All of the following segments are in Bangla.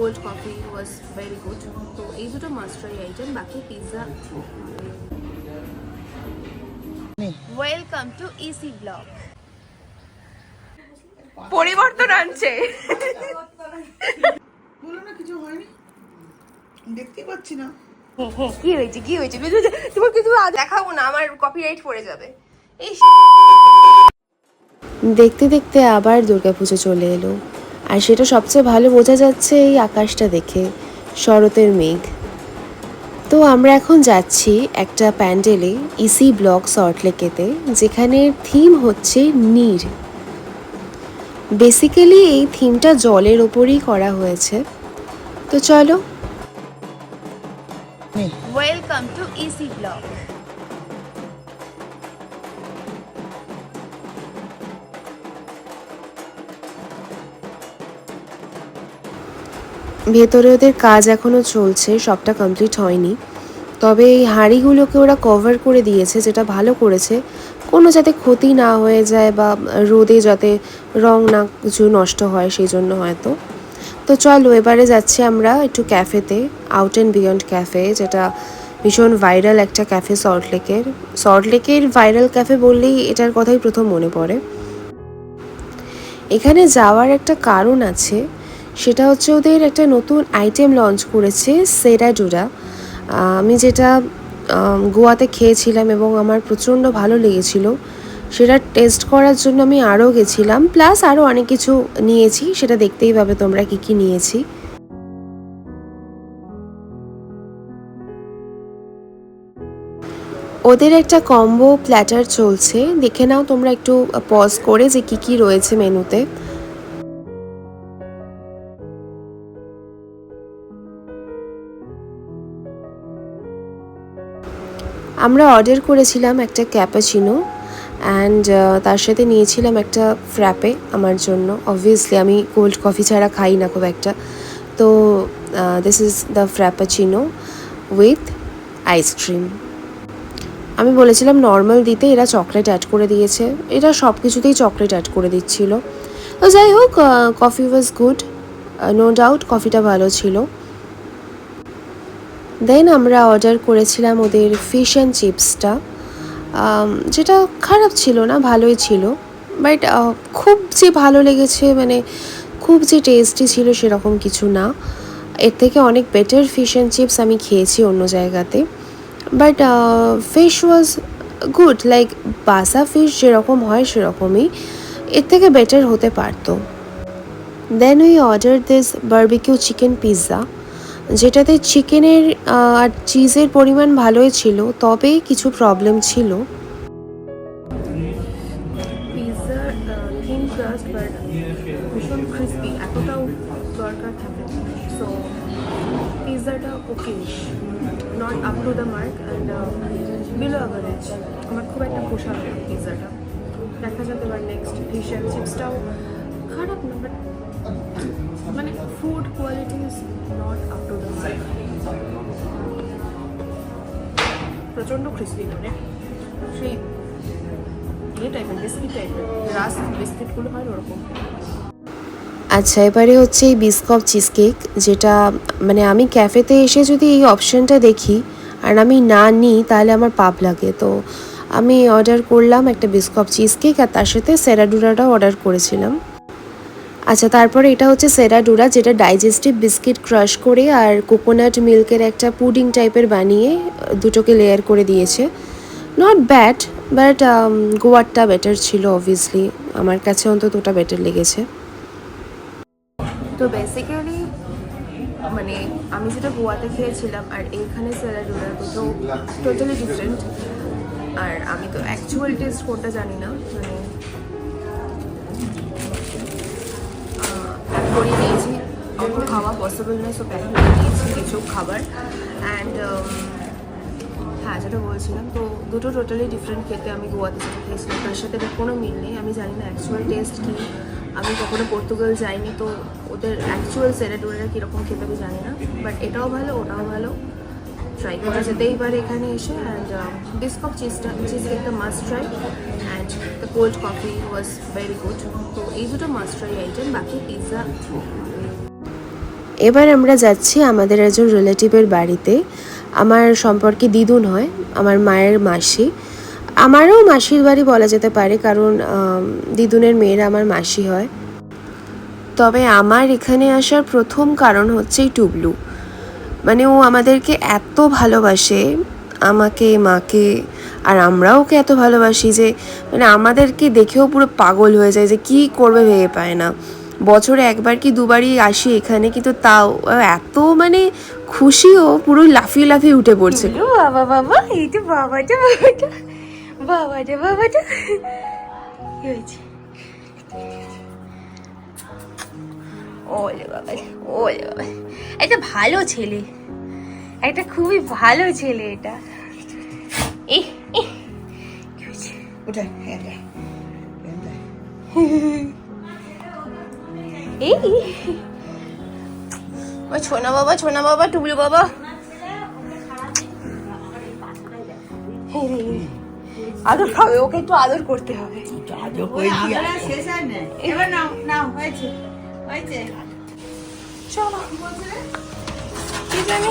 Cold coffee was very good তো এই দুটো মাস্টারি আইটেম বাকি পিৎজা ওয়েলকাম টু ইসি ব্লগ পরিবর্তন আনছে। বলো না কিছু হয়নি? দেখতে পাচ্ছি না। হ্যাঁ হ্যাঁ কি হয়েছে? কি হয়েছে তোমার কিছু দেখাবো না আমার কপিরাইট পড়ে যাবে। এই দেখতে দেখতে আবার দুর্গাপুজো চলে এলো। আর সেটা সবচেয়ে ভালো বোঝা যাচ্ছে এই আকাশটা দেখে শরতের মেঘ। তো আমরা এখন যাচ্ছি একটা প্যান্ডেলে ইসি ব্লক সল্টলেকেতে যেখানে থিম হচ্ছে নীর। বেসিক্যালি এই থিমটা জলের ওপরই করা হয়েছে। তো চলো। ওয়েলকাম টু ইসি ব্লগ ভেতরে ওদের কাজ এখনও চলছে, সবটা কমপ্লিট হয়নি। তবে এই হাঁড়িগুলোকে ওরা কভার করে দিয়েছে, যেটা ভালো করেছে। কোনো যাতে ক্ষতি না হয়ে যায় বা রোদে যাতে রং না কিছু নষ্ট হয়, সেই জন্য হয়তো। তো চলো, এবারে যাচ্ছি আমরা একটু ক্যাফেতে আউট অ্যান্ড বিয়ন্ড ক্যাফে যেটা ভীষণ ভাইরাল একটা ক্যাফে সল্টলেকের সল্টলেকের ভাইরাল ক্যাফে বললেই এটার কথাই প্রথম মনে পড়ে। এখানে যাওয়ার একটা কারণ আছে সেটা হচ্ছে ওদের একটা নতুন আইটেম লঞ্চ করেছে সেরাডুরা আমি যেটা গোয়াতে খেয়েছিলাম এবং আমার প্রচণ্ড ভালো লেগেছিল, সেটা টেস্ট করার জন্য আমি আরও গেছিলাম প্লাস আরও অনেক কিছু নিয়েছি, সেটা দেখতেই পাবে তোমরা কী কী নিয়েছি। ওদের একটা কম্বো প্ল্যাটার চলছে, দেখে নাও তোমরা একটু পজ করে যে কি কি রয়েছে মেনুতে। আমরা অর্ডার করেছিলাম একটা ক্যাপাচিনো অ্যান্ড তার সাথে নিয়েছিলাম একটা ফ্র্যাপে আমার জন্য। অবভিয়াসলি আমি কোল্ড কফি ছাড়া খাই না খুব একটা। তো this is the frappuccino with ice cream আমি বলেছিলাম নর্মাল দিতে এরা চকলেট অ্যাড করে দিয়েছে। এরা সব কিছুতেই চকলেট অ্যাড করে দিচ্ছিল। তো যাই হোক coffee was good no doubt কফিটা ভালো ছিল। দেন আমরা অর্ডার করেছিলাম ওদের ফিশ অ্যান্ড চিপসটা যেটা খারাপ ছিল না, ভালোই ছিল। বাট খুব যে ভালো লেগেছে মানে খুব যে টেস্টি ছিল সেরকম কিছু না। এর থেকে অনেক বেটার ফিশ অ্যান্ড চিপস আমি খেয়েছি অন্য জায়গাতে। But fish was good like বাসা ফিশ যেরকম হয় সেরকমই। এর থেকে বেটার হতে পারতো। Then we order this barbecue chicken pizza যেটাতে চিকেনের আর চিজের পরিমাণ ভালোই ছিল তবে কিছু প্রবলেম ছিল। ভীষণ ক্রিস্পি এতটাও দরকার থাকে। So পিৎজাটা okay not up to the mark and average আমার খুব একটা পিৎজাটা দেখা যাবে এবার নেক্সট ফিশ অ্যান্ড চিপসটাও খারাপ না বাট মানে food quality is not up to the mark প্রচণ্ড ক্রিস্পি মানে সেই ইয়ে টাইপের বিস্কিট টাইপের রাস বিস্কিটগুলো হয় ওরকম। আচ্ছা এবারে হচ্ছে এই বিস্কপ চিজ কেক যেটা মানে আমি ক্যাফেতে এসে যদি এই অপশনটা দেখি আর আমি না নিই তাহলে আমার পাপ লাগে। তো আমি অর্ডার করলাম একটা বিস্কপ চিজ কেক আর তার সাথে সেরাডুরাটাও অর্ডার করেছিলাম। আচ্ছা তারপরে এটা হচ্ছে সেরাডুরা, যেটা ডাইজেস্টিভ বিস্কিট ক্রাশ করে আর কোকোনাট মিল্কের একটা পুডিং টাইপের বানিয়ে দুটোকে লেয়ার করে দিয়েছে। নট ব্যাড বাট গোয়ারটা বেটার ছিল অবভিয়াসলি আমার কাছে অন্তত ওটা বেটার লেগেছে। তো বেসিক্যালি মানে আমি যেটা গোয়াতে খেয়েছিলাম আর এইখানে স্যালাডুরা তো টোটালি ডিফারেন্ট আর আমি তো অ্যাকচুয়াল টেস্ট কোনটা জানি না মানে করিয়ে নিয়েছি অত খাওয়া পসিবল নয় সো প্যাকিং করে নিয়েছি কিছু খাবার। অ্যান্ড হ্যাঁ যেটা বলছিলাম, তো দুটো টোটালি ডিফারেন্ট খেতে আমি গোয়াতে যেটা খেয়েছিলাম, তার সাথে এটা কোনো মিল নেই। আমি জানি না অ্যাকচুয়াল টেস্ট কী। আমি কখনো পর্তুগাল যাইনি, তো ওদের অ্যাকচুয়াল সেরেডোরেরা কীরকম খেতে আমি জানি না। বাট এটাও ভালো, ওটাও ভালো। ট্রাই করা যেতেই পারে এখানে এসে অ্যান্ড বিস্কপ চিজটা চিজ কেকটা must try and the cold coffee was very good তো এই দুটো মাস্ট ট্রাই আইটেম বাকি পিৎজা এবার আমরা যাচ্ছি আমাদের একজন রিলেটিভের বাড়িতে। আমার সম্পর্কে দিদুন হয় আমার মায়ের মাসি। আমারও মাসির বাড়ি বলা যেতে পারে, কারণ দিদুনের মেয়েরা আমার মাসি হয়। তবে আমার এখানে আসার প্রথম কারণ হচ্ছে এই টুবলু। মানে ও আমাদেরকে এত ভালোবাসে, আমাকে, মাকে, আর আমরাও ওকে এত ভালোবাসি যে মানে আমাদেরকে দেখেও পুরো পাগল হয়ে যায় যে কি করবে ভেবে পায় না। বছরে একবার কি দুবারই আসি এখানে, কিন্তু তাও এত মানে খুশিও পুরো লাফিয়ে লাফিয়ে উঠে পড়ছে। বাবা বাবা, এই তো বাবাটা বাবাটা বাবাটা বাবাটা ওলে বাবা ওলে বাবা একটা ভালো ছেলে। একটা খুবই ভালো ছেলে এটা। এই হ্যাঁ হ্যাঁ হ্যাঁ। ছোনা বাবা ছোনা বাবা টুবলু বাবা। আদর খাবে ওকে একটু আদর করতে হবে। আজও কই দিয়া শেষ হয় না এবার নাও নাও হয়েছে। চলো কি জানি?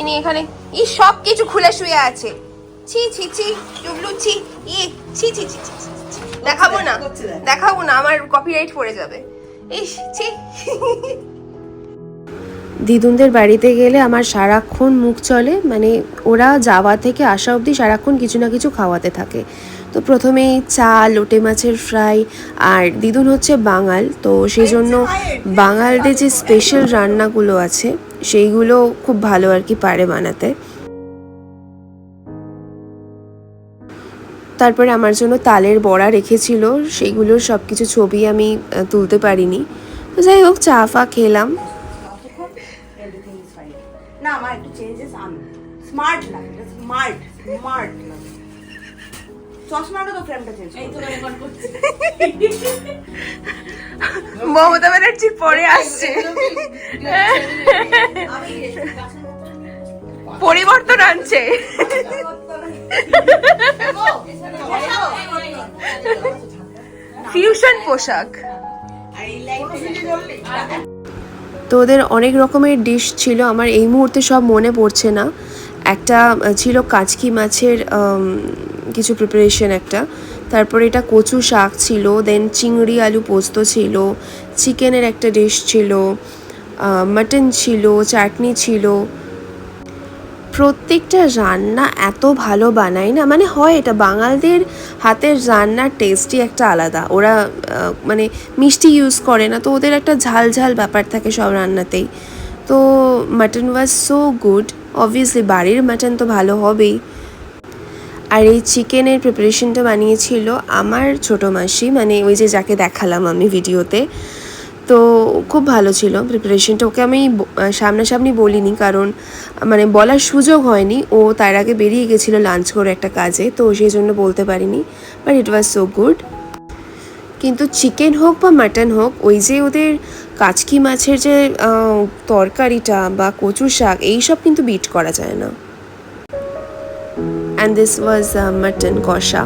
ইনি এখানে। ই সব কিছু খুলে শুয়ে আছে। ছি ছি ছি টুবলু ছি ই ছি ছি ছি ছি, ছি, ছি। দেখাবো না। দেখাবো না আমার কপিরাইট পড়ে যাবে। ইস ছি। দিদুনদের বাড়িতে গেলে আমার সারাক্ষণ মুখ চলে মানে ওরা যাওয়া থেকে আসা অবধি সারাক্ষণ কিছু না কিছু খাওয়াতে থাকে। তো প্রথমেই চা লোটে মাছের ফ্রাই আর দিদুন হচ্ছে বাঙাল। তো সেই জন্য বাঙালদের যে স্পেশাল রান্নাগুলো আছে, সেইগুলো খুব ভালো আর কি পারে বানাতে। তারপরে আমার জন্য তালের বড়া রেখেছিল সেইগুলোর সব কিছু ছবি আমি তুলতে পারিনি। তো যাই হোক, চা ফা খেলাম। স্মার্ট স্মার্ট স্মার্ট চশমাটা তো ফ্রেমটা চেঞ্জ এই তো রেকর্ড করছি। মমতা ব্যানার্জি পরে আসছে। পরিবর্তন আনছে। ফিউশন পোশাক। তো ওদের অনেক রকমের ডিশ ছিল আমার এই মুহূর্তে সব মনে পড়ছে না। একটা ছিল কাচকি মাছের কিছু প্রিপারেশন একটা। তারপরে এটা কচু শাক ছিল দেন চিংড়ি আলু পোস্ত ছিল, চিকেনের একটা ডিশ ছিল মাটন ছিল, চাটনি ছিল। প্রত্যেকটা রান্না এত ভালো বানায় না মানে হয় এটা বাঙালদের হাতের রান্নার টেস্টই একটা আলাদা। ওরা মানে মিষ্টি ইউজ করে না, তো ওদের একটা ঝাল ঝাল ব্যাপার থাকে সব রান্নাতেই। তো mutton was so good obviously বাড়ির মাটন তো ভালো হবেই। আর এই চিকেনের প্রিপারেশনটা বানিয়েছিল আমার ছোটো মাসি মানে ওই যে যাকে দেখালাম আমি ভিডিওতে। তো খুব ভালো ছিল প্রিপারেশনটা ওকে আমি সামনাসামনি বলিনি কারণ মানে বলার সুযোগ হয়নি। ও তার আগে বেরিয়ে গেছিল লাঞ্চ করে একটা কাজে, তো সেই জন্য বলতে পারিনি but it was so good কিন্তু চিকেন হোক বা মাটন হোক, ওই যে ওদের কাচকি মাছের যে তরকারিটা বা কচু শাক, এইসব কিন্তু বিট করা যায় না। And this was mutton kosha.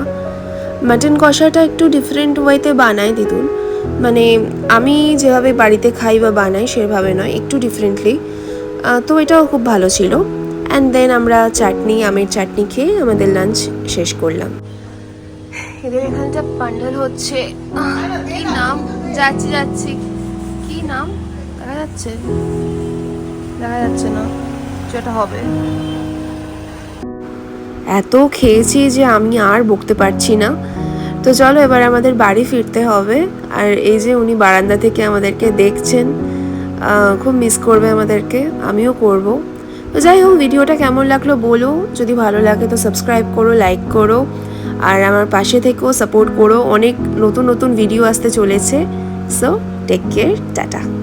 Mutton কষাটা একটু ডিফারেন্ট ওয়েতে বানায় দিদুন। মানে আমি যেভাবে বাড়িতে খাই বা বানাই সেভাবে নয়, একটু ডিফারেন্টলি তো এটাও খুব ভালো ছিল। অ্যান্ড দেন আমরা চাটনি, আমের চাটনি খেয়ে আমাদের লাঞ্চ শেষ করলাম। এদের এখানটা পান্ডাল হচ্ছে। কি নাম? যাচ্ছি যাচ্ছি। কি নাম? দেখা যাচ্ছে। দেখা যাচ্ছে না। যেটা হবে। এত খেয়েছি যে আমি আর বকতে পারছি না। তো চলো এবার আমাদের বাড়ি ফিরতে হবে। আর এই যে উনি বারান্দা থেকে আমাদেরকে দেখছেন খুব মিস করবে আমাদেরকে, আমিও করব। তো যাই হোক, ভিডিওটা কেমন লাগল বলো। যদি ভালো লাগে তো সাবস্ক্রাইব করো লাইক করো। আর আমার পাশে থেকেও সাপোর্ট করো। অনেক নতুন নতুন ভিডিও আসতে চলেছে। So take care tata.